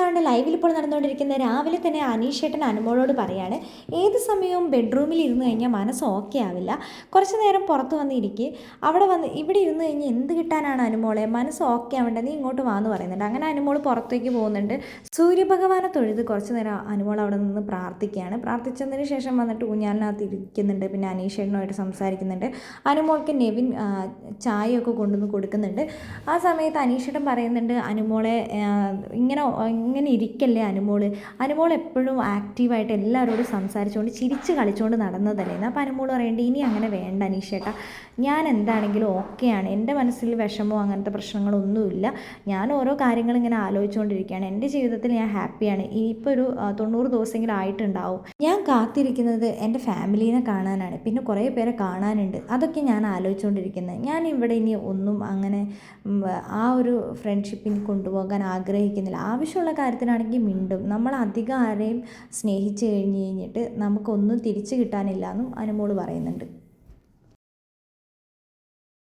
അവസാനം ലൈവിൽ ഇപ്പോൾ നടന്നുകൊണ്ടിരിക്കുന്ന രാവിലെ തന്നെ അനീഷേട്ടൻ അനുമോളോട് പറയാണ് ഏത് സമയവും ബെഡ്റൂമിൽ ഇരുന്ന് കഴിഞ്ഞാൽ മനസ്സ് ഓക്കെ ആവില്ല. കുറച്ച് നേരം പുറത്ത് വന്നിരിക്കുക അവിടെ വന്ന് ഇവിടെ ഇരുന്ന് കഴിഞ്ഞാൽ എന്ത് കിട്ടാനാണ് അനുമോളെ? മനസ്സ് ഓക്കെ ആവേണ്ടത് നീ ഇങ്ങോട്ട് വാന്ന് പറയുന്നുണ്ട്. അങ്ങനെ അനുമോൾ പുറത്തേക്ക് പോകുന്നുണ്ട്. സൂര്യഭഗവാനെ തൊഴുത് കുറച്ച് നേരം അനുമോൾ അവിടെ നിന്ന് പ്രാർത്ഥിക്കുകയാണ്. പ്രാർത്ഥിച്ചതിന് ശേഷം വന്നിട്ട് ഊഞ്ഞാലിനകത്ത് ഇരിക്കുന്നുണ്ട്. പിന്നെ അനീഷേട്ടനുമായിട്ട് സംസാരിക്കുന്നുണ്ട്. അനുമോൾക്ക് നെവിൻ ചായയൊക്കെ കൊണ്ടുവന്ന് കൊടുക്കുന്നുണ്ട്. ആ സമയത്ത് അനീഷേട്ടൻ പറയുന്നുണ്ട് അനുമോളെ ഇങ്ങനെ ഇങ്ങനെ ഇരിക്കല്ലേ അനുമോൾ? അനുമോൾ എപ്പോഴും ആക്റ്റീവായിട്ട് എല്ലാവരോടും സംസാരിച്ചുകൊണ്ട് ചിരിച്ച് കളിച്ചുകൊണ്ട് നടന്നതല്ലേ? അപ്പോൾ അനുമോൾ പറയേണ്ടത് ഇനി അങ്ങനെ വേണ്ട അനീഷേട്ടാ. ഞാൻ എന്താണെങ്കിലും ഓക്കെയാണ്. എന്റെ മനസ്സിൽ വിഷമോ അങ്ങനത്തെ പ്രശ്നങ്ങളൊന്നുമില്ല. ഞാൻ ഓരോ കാര്യങ്ങൾ ഇങ്ങനെ ആലോചിച്ചുകൊണ്ടിരിക്കുകയാണ് എന്റെ ജീവിതത്തിൽ ഞാൻ ഹാപ്പിയാണ്. ഇപ്പോൾ ഒരു തൊണ്ണൂറ് ദിവസമെങ്കിലും ആയിട്ടുണ്ടാവും. ഞാൻ കാത്തിരിക്കുന്നത് എന്റെ ഫാമിലീനെ കാണാനാണ്. പിന്നെ കുറേ പേരെ കാണാനുണ്ട്. അതൊക്കെ ഞാൻ ആലോചിച്ചുകൊണ്ടിരിക്കുന്നത് ഞാൻ ഇവിടെ ഇനി ഒന്നും അങ്ങനെ ആ ഒരു ഫ്രണ്ട്ഷിപ്പിന് കൊണ്ടുപോകാൻ ആഗ്രഹിക്കുന്നില്ല. ആവശ്യമുള്ള കാര്യത്തിനാണെങ്കിൽ മിണ്ടും. നമ്മൾ അധികം ആരെയും സ്നേഹിച്ച് കഴിഞ്ഞ് കഴിഞ്ഞിട്ട് നമുക്കൊന്നും തിരിച്ചു കിട്ടാനില്ല എന്നും അനുമോൾ പറയുന്നുണ്ട്.